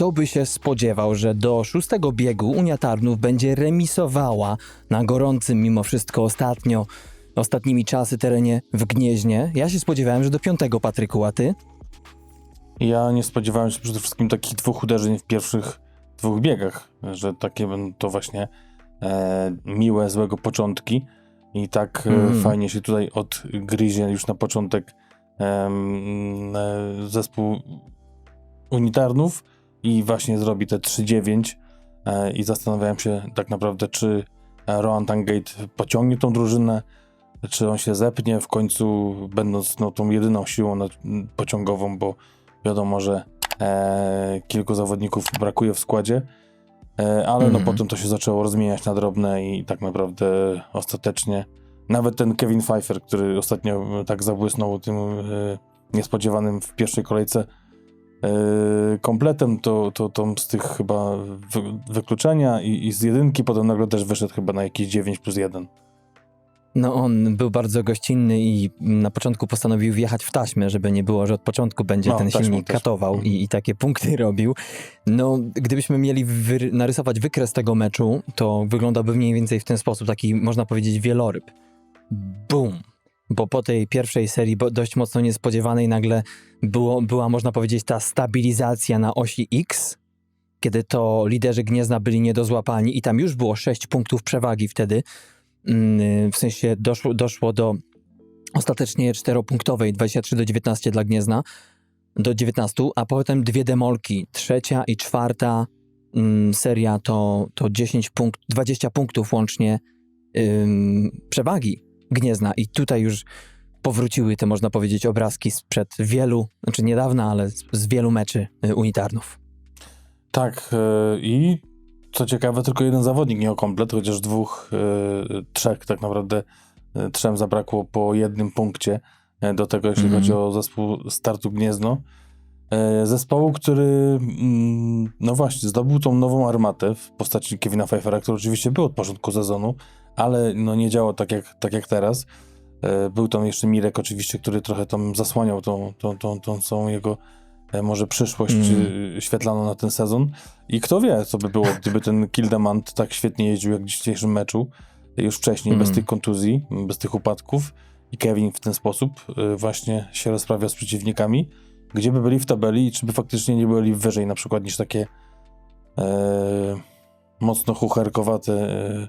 kto by się spodziewał, że do szóstego biegu Unia Tarnów będzie remisowała na gorącym mimo wszystko ostatnio, ostatnimi czasy terenie w Gnieźnie. Ja się spodziewałem, że do piątego Patryku, a ty? Ja nie spodziewałem się przede wszystkim takich dwóch uderzeń w pierwszych dwóch biegach, że takie będą to właśnie e, miłe, złego początki i tak Mm. fajnie się tutaj odgryzie już na początek em, e, zespół unitarnów i właśnie zrobi te 3-9 e, i zastanawiałem się tak naprawdę, czy e, Rohan Tangate pociągnie tą drużynę, czy on się zepnie w końcu, będąc no, tą jedyną siłą pociągową, bo wiadomo, że e, kilku zawodników brakuje w składzie, e, ale no Mhm. potem to się zaczęło rozmieniać na drobne i tak naprawdę ostatecznie nawet ten Kevin Pfeiffer, który ostatnio tak zabłysnął tym e, niespodziewanym w pierwszej kolejce e, kompletem, to, to, to z tych chyba wy, wykluczenia i, i z jedynki potem nagle też wyszedł chyba na jakieś 9 plus 1. No on był bardzo gościnny i na początku postanowił wjechać w taśmę, żeby nie było, że od początku będzie No, ten silnik katował i, i takie punkty robił. No, gdybyśmy mieli wy- narysować wykres tego meczu, to wyglądałby mniej więcej w ten sposób, taki można powiedzieć wieloryb. Bum! Bo po tej pierwszej serii, dość mocno niespodziewanej, nagle było, była, można powiedzieć, ta stabilizacja na osi X, kiedy to liderzy Gniezna byli niedozłapani i tam już było 6 punktów przewagi wtedy. Mm, W sensie doszło, doszło do ostatecznie czteropunktowej 23 do 19 dla Gniezna, do 19, a potem dwie demolki, trzecia i czwarta mm, seria to, to 10 punkt, 20 punktów łącznie przewagi Gniezna i tutaj już powróciły te, można powiedzieć, obrazki sprzed wielu, znaczy niedawna, ale z, wielu meczy y, unitarnów. Tak, e, i co ciekawe, tylko jeden zawodnik nie o komplet, chociaż dwóch, e, trzech tak naprawdę, e, trzem zabrakło po jednym punkcie do tego, jeśli Mhm. chodzi o zespół Startu Gniezno. Zespołu, który, mm, no właśnie, zdobył tą nową armatę w postaci Kevina Pfeiffera, który oczywiście był od początku sezonu, ale no nie działał tak jak, tak jak teraz. E, Był tam jeszcze Mirek oczywiście, który trochę tam zasłaniał tą, tą, tą, tą całą jego e, może przyszłość Mm. świetlaną na ten sezon. I kto wie, co by było, gdyby ten Kildemand tak świetnie jeździł jak w dzisiejszym meczu, już wcześniej, bez Mm. tych kontuzji, bez tych upadków. I Kevin w ten sposób e, właśnie się rozprawia z przeciwnikami. Gdzie by byli w tabeli i czy by faktycznie nie byli wyżej na przykład niż takie e, mocno chucherkowate e,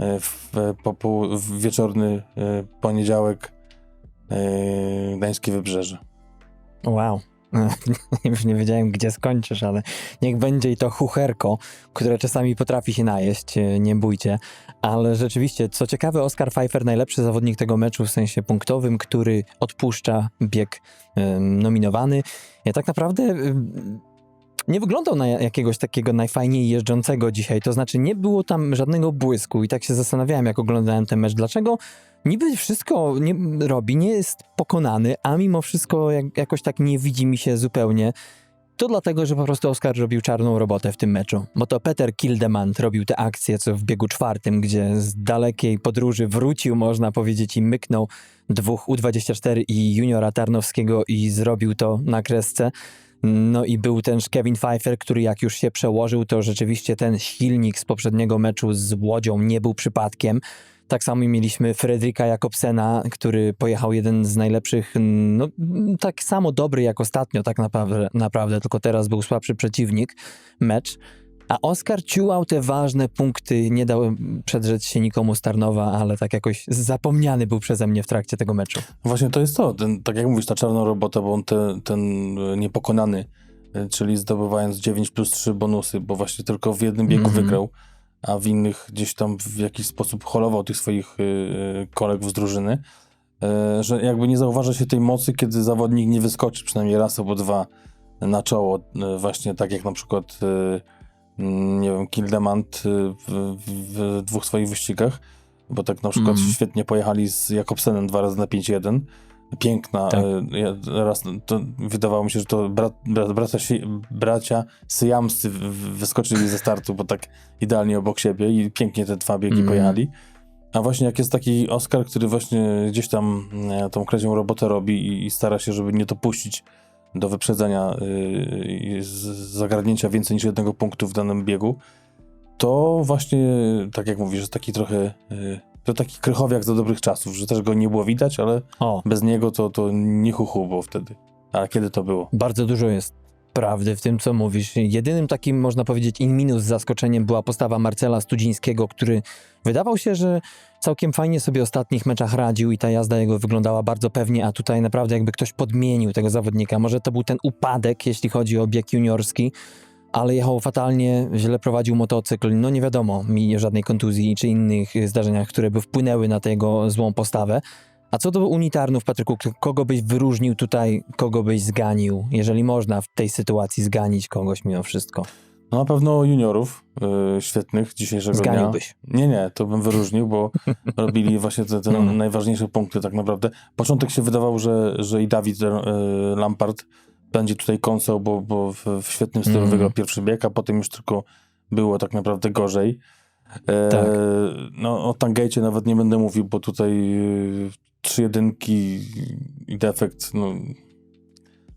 w, po, po, w wieczorny e, poniedziałek e, Gdańskie Wybrzeże. Wow. Już nie wiedziałem, gdzie skończysz, ale niech będzie i to chucherko, które czasami potrafi się najeść, e, nie bójcie. Ale rzeczywiście, co ciekawe, Oscar Pfeiffer, najlepszy zawodnik tego meczu w sensie punktowym, który odpuszcza bieg nominowany. Ja tak naprawdę nie wyglądał na jakiegoś takiego najfajniej jeżdżącego dzisiaj. To znaczy, nie było tam żadnego błysku i tak się zastanawiałem, jak oglądałem ten mecz, dlaczego niby wszystko nie robi, nie jest pokonany, a mimo wszystko jak, jakoś tak nie widzi mi się zupełnie. To dlatego, że po prostu Oskar robił czarną robotę w tym meczu. Bo to Peter Kildemand robił te akcje, co w biegu czwartym, gdzie z dalekiej podróży wrócił, można powiedzieć, i myknął dwóch U24 i juniora Tarnowskiego i zrobił to na kresce. No i był ten Kevin Pfeiffer, który jak już się przełożył, to rzeczywiście ten silnik z poprzedniego meczu z Łodzią nie był przypadkiem. Tak samo mieliśmy Fredrika Jakobsena, który pojechał jeden z najlepszych, no tak samo dobry jak ostatnio tak naprawdę, naprawdę tylko teraz był słabszy przeciwnik, mecz. A Oskar ciułał te ważne punkty, nie dał przedrzeć się nikomu z Tarnowa, ale tak jakoś zapomniany był przeze mnie w trakcie tego meczu. Właśnie to jest to, ten, tak jak mówisz, ta czarna robota, bo on te, ten e, niepokonany, e, czyli zdobywając 9 plus 3 bonusy, bo właśnie tylko w jednym biegu Mhm. wygrał, a w innych gdzieś tam w jakiś sposób holował tych swoich e, kolegów z drużyny, e, że jakby nie zauważa się tej mocy, kiedy zawodnik nie wyskoczy przynajmniej raz albo dwa na czoło, właśnie tak jak na przykład mm, nie wiem, Kildemand e, w, w, dwóch swoich wyścigach, bo tak na przykład Mhm. świetnie pojechali z Jakobsenem dwa razy na 5-1. Piękna. Tak. Ja raz to wydawało mi się, że to brat, brat, bracia, bracia syjamscy wyskoczyli ze startu, bo tak idealnie obok siebie i pięknie te dwa biegi Mhm. pojechali. A właśnie jak jest taki Oscar, który właśnie gdzieś tam e, tą kredzią robotę robi i, i stara się, żeby nie dopuścić do wyprzedzenia y, i z zagarnięcia więcej niż jednego punktu w danym biegu, to właśnie, tak jak mówisz, jest taki trochę, y, to taki krychowiak za dobrych czasów, że też go nie było widać, ale O, bez niego to, to nie chuchu było wtedy. A kiedy to było? bardzo dużo jest prawdy w tym, co mówisz. Jedynym takim, można powiedzieć, in minus zaskoczeniem była postawa Marcela Studzińskiego, który wydawał się, że całkiem fajnie sobie w ostatnich meczach radził i ta jazda jego wyglądała bardzo pewnie, a tutaj naprawdę jakby ktoś podmienił tego zawodnika. Może to był ten upadek, jeśli chodzi o bieg juniorski, ale jechał fatalnie, źle prowadził motocykl. No nie wiadomo mi żadnej kontuzji czy innych zdarzeniach, które by wpłynęły na tego złą postawę. A co do unitarnów, Patryku, kogo byś wyróżnił tutaj, kogo byś zganił, jeżeli można w tej sytuacji zganić kogoś mimo wszystko? No na pewno juniorów y, świetnych dzisiejszego dnia. Zganiłbyś. Nie, nie, to bym wyróżnił, bo robili właśnie te, te No. najważniejsze punkty tak naprawdę. Początek się wydawał, że, że i Dawid y, Lampard będzie tutaj kąsał, bo, bo w, w świetnym stylu Mhm. wygrał pierwszy bieg, a potem już tylko było tak naprawdę gorzej. E, Tak. No o Tangejcie nawet nie będę mówił, bo tutaj y, trzy jedynki i defekt, no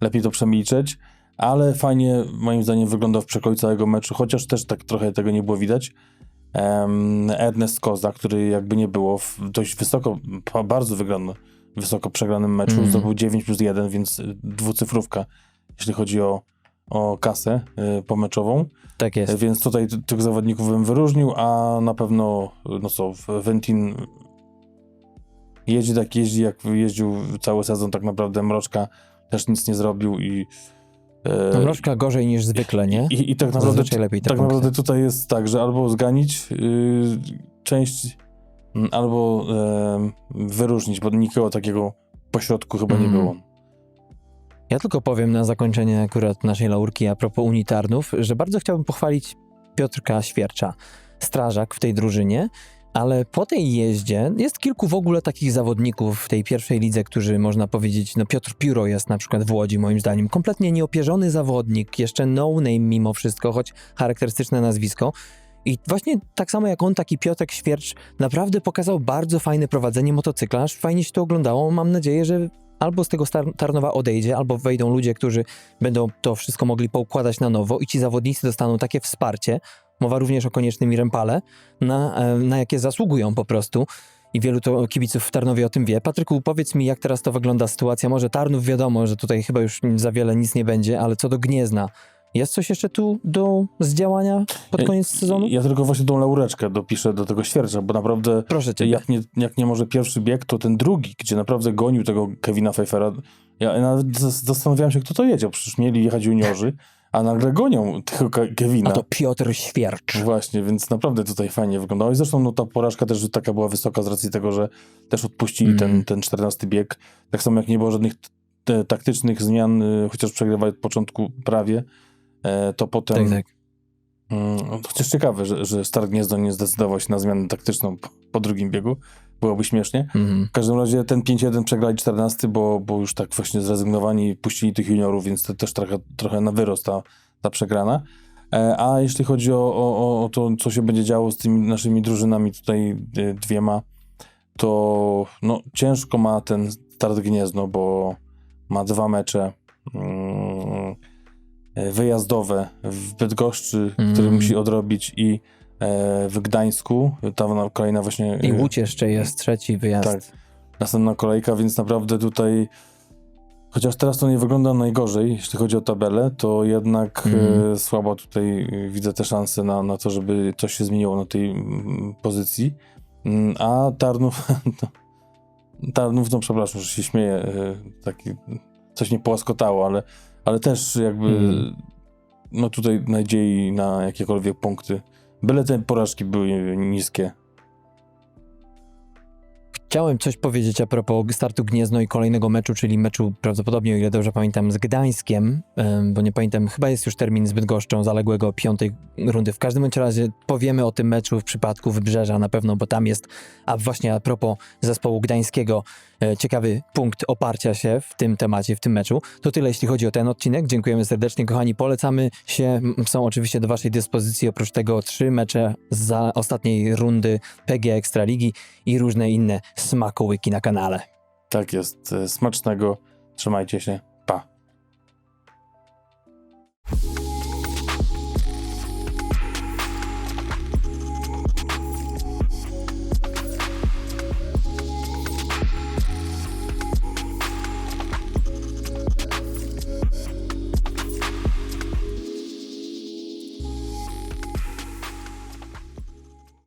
lepiej to przemilczeć. Ale fajnie, moim zdaniem, wyglądał w przekroju całego meczu, chociaż też tak trochę tego nie było widać. Ernest Koza, który jakby nie było, w dość wysoko, bardzo wygrany, wysoko przegranym meczu, Mhm. zdobył 9 plus 1, więc dwucyfrówka, jeśli chodzi o, o kasę y, pomeczową. Tak jest. Więc tutaj tych zawodników bym wyróżnił, a na pewno, no co, Ventin jeździ tak jeździ, jak jeździł cały sezon tak naprawdę, Mroczka też nic nie zrobił i e, Mrożka gorzej niż zwykle, nie? i, i tak naprawdę, lepiej tak punkty. naprawdę tutaj jest tak, że albo zganić y, część, albo wyróżnić, bo nikogo takiego pośrodku chyba nie Mhm. było. Ja tylko powiem na zakończenie akurat naszej laurki a propos unitarnów, że bardzo chciałbym pochwalić Piotrka Świercza, strażak w tej drużynie, ale po tej jeździe jest kilku w ogóle takich zawodników w tej pierwszej lidze, którzy można powiedzieć, no Piotr Pióro jest na przykład w Łodzi moim zdaniem, kompletnie nieopierzony zawodnik, jeszcze no name mimo wszystko, choć charakterystyczne nazwisko. I właśnie tak samo jak on, taki Piotrek Świercz naprawdę pokazał bardzo fajne prowadzenie motocykla, aż fajnie się to oglądało. Mam nadzieję, że albo z tego Tarnowa odejdzie, albo wejdą ludzie, którzy będą to wszystko mogli poukładać na nowo i ci zawodnicy dostaną takie wsparcie, mowa również o koniecznym Rempale, na, e, na jakie zasługują po prostu. I wielu to kibiców w Tarnowie o tym wie. Patryku, powiedz mi, jak teraz to wygląda sytuacja. Może Tarnów wiadomo, że tutaj chyba już za wiele nic nie będzie, ale co do Gniezna, jest coś jeszcze tu do zdziałania pod Ja- koniec sezonu? Ja tylko właśnie tą laureczkę dopiszę do tego świercza, bo naprawdę Proszę cię. jak nie, jak nie może pierwszy bieg, to ten drugi, gdzie naprawdę gonił tego Kevina Pfeiffera. Ja nawet zas- zastanawiałem się, kto to jedzie, przecież mieli jechać juniorzy, a nagle gonią tego Ke- Kevina. A to Piotr Świercz. Właśnie, więc naprawdę tutaj fajnie wyglądało. I zresztą no, ta porażka też taka była wysoka z racji tego, że też odpuścili Mhm. ten, ten 14 bieg. Tak samo jak nie było żadnych t- taktycznych zmian, y, chociaż przegrywali od początku prawie, e, to potem... Tak, tak. Mm, no, Chociaż ciekawe, że, że Star Gniezdo nie zdecydował się na zmianę taktyczną po, po drugim biegu. Byłoby śmiesznie. Mhm. W każdym razie ten 5-1 przegrali 14, bo, bo już tak właśnie zrezygnowani i puścili tych juniorów, więc to też trochę, trochę na wyrost ta, ta przegrana. E, A jeśli chodzi o, o, o to, co się będzie działo z tymi naszymi drużynami tutaj e, dwiema, to no, ciężko ma ten start Gniezno, bo ma dwa mecze mm, e, wyjazdowe w Bydgoszczy, Mm. które musi odrobić i w Gdańsku. Ta kolejna właśnie... I e, Łódź jeszcze jest trzeci wyjazd. tak. następna kolejka, więc naprawdę tutaj, chociaż teraz to nie wygląda najgorzej, jeśli chodzi o tabelę, to jednak e, słabo tutaj e, widzę te szanse na, na to, żeby coś się zmieniło na tej mm, pozycji. Mm, A Tarnów, no, Tarnów, no przepraszam, że się śmieję, e, taki, coś nie połaskotało, ale, ale też jakby, Mhm. no tutaj nadziei na jakiekolwiek punkty. Byle te porażki były niskie. Chciałem coś powiedzieć a propos startu Gniezno i kolejnego meczu, czyli meczu prawdopodobnie, o ile dobrze pamiętam, z Gdańskiem, em, bo nie pamiętam, chyba jest już termin z Bydgoszczą zaległego piątej rundy. W każdym razie powiemy o tym meczu w przypadku Wybrzeża na pewno, bo tam jest, a właśnie a propos zespołu gdańskiego, ciekawy punkt oparcia się w tym temacie, w tym meczu. To tyle, jeśli chodzi o ten odcinek. Dziękujemy serdecznie, kochani. Polecamy się, są oczywiście do waszej dyspozycji, oprócz tego trzy mecze za ostatniej rundy PG Ekstraligi i różne inne smakołyki na kanale. Tak jest. E, Smacznego. Trzymajcie się.